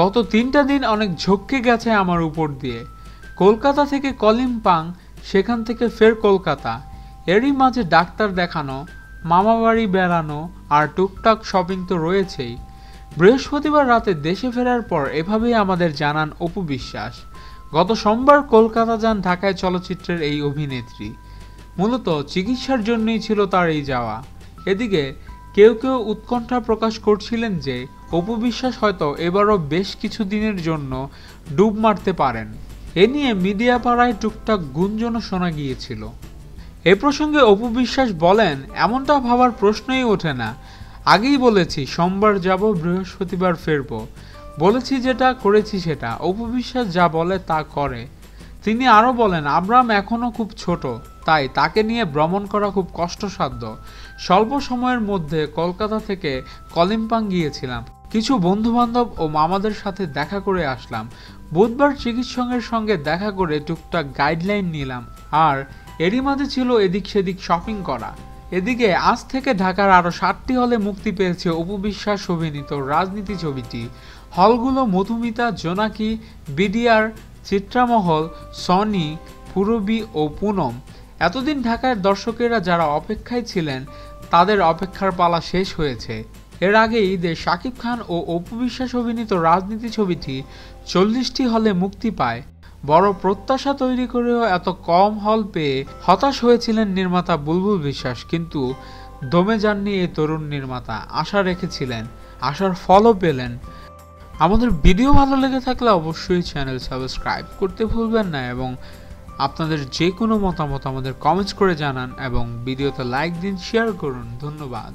গত তিনটা দিন অনেক ঝক্কে গেছে আমার উপর দিয়ে। কলকাতা থেকে কলিম্পাং, সেখান থেকে ফের কলকাতা। এরই মাঝে ডাক্তার দেখানো, মামাবাড়ি বেড়ানো আর টুকটাক শপিং তো রয়েছেই। বৃহস্পতিবার রাতে দেশে ফেরার পর এভাবেই আমাদের জানান অপু বিশ্বাস। গত সোমবার কলকাতা যান ঢাকায় চলচ্চিত্রের এই অভিনেত্রী। মূলত চিকিৎসার জন্যই ছিল তার এই যাওয়া। এদিকে কেউ কেউ উৎকণ্ঠা প্রকাশ করছিলেন যে, অপু বিশ্বাস হয়তো এবারও বেশ কিছু দিনের জন্য ডুব মারতে পারেন। এ নিয়ে মিডিয়া পাড়ায় টুকটাক গুঞ্জনও শোনা গিয়েছিল। এ প্রসঙ্গে অপু বিশ্বাস বলেন, এমনটা ভাবার প্রশ্নই ওঠে না। আগেই বলেছি, সোমবার যাব, বৃহস্পতিবার ফিরব। বলেছি যেটা, করেছি সেটা। অপু বিশ্বাস যা বলে তা করে। তিনি আরও বলেন আব্রাম এখনও খুব ছোট। তাই তাকে নিয়ে ভ্রমণ করা খুব কষ্টসাধ্য। স্বল্প সময়ের মধ্যে কলকাতা থেকে কলিম্পাং গিয়েছিলাম। কিছু বন্ধুবান্ধব ও মামাদের সাথে দেখা করে আসলাম। বুধবার চিকিৎসকের সঙ্গে দেখা করে টুকটাক গাইডলাইন নিলাম। আর এরই মাঝে ছিল এদিক সেদিক শপিং করা। এদিকে আজ থেকে ঢাকার আরও সাতটি হলে মুক্তি পেয়েছে অপু বিশ্বাস অভিনীত রাজনীতি ছবিটি। হলগুলো মধুমিতা, জোনাকি, বিডিআর, চিত্রামহল, সনি, পুরবী ও পুনম। এতদিন ঢাকার দর্শকেরা যারা অপেক্ষায় ছিলেন, তাদের অপেক্ষার পালা শেষ হয়েছে। এর আগে ঈদে শাকিব খান ও অপু বিশ্বাস অভিনীত রাজনীতি ছবিটি চল্লিশটি হলে মুক্তি পায়। বড় প্রত্যাশা তৈরি করেও এত কম হল পেয়ে হতাশ হয়েছিলেন নির্মাতা বুলবুল বিশ্বাস, কিন্তু দমে যাননি এই তরুণ নির্মাতা, আশা রেখেছিলেন, আশার ফলও পেলেন। আমাদের ভিডিও ভালো লেগে থাকলে অবশ্যই চ্যানেল সাবস্ক্রাইব করতে ভুলবেন না এবং আপনাদের যে কোনো মতামত আমাদের কমেন্টস করে জানান এবং ভিডিওতে লাইক দিন শেয়ার করুন। ধন্যবাদ।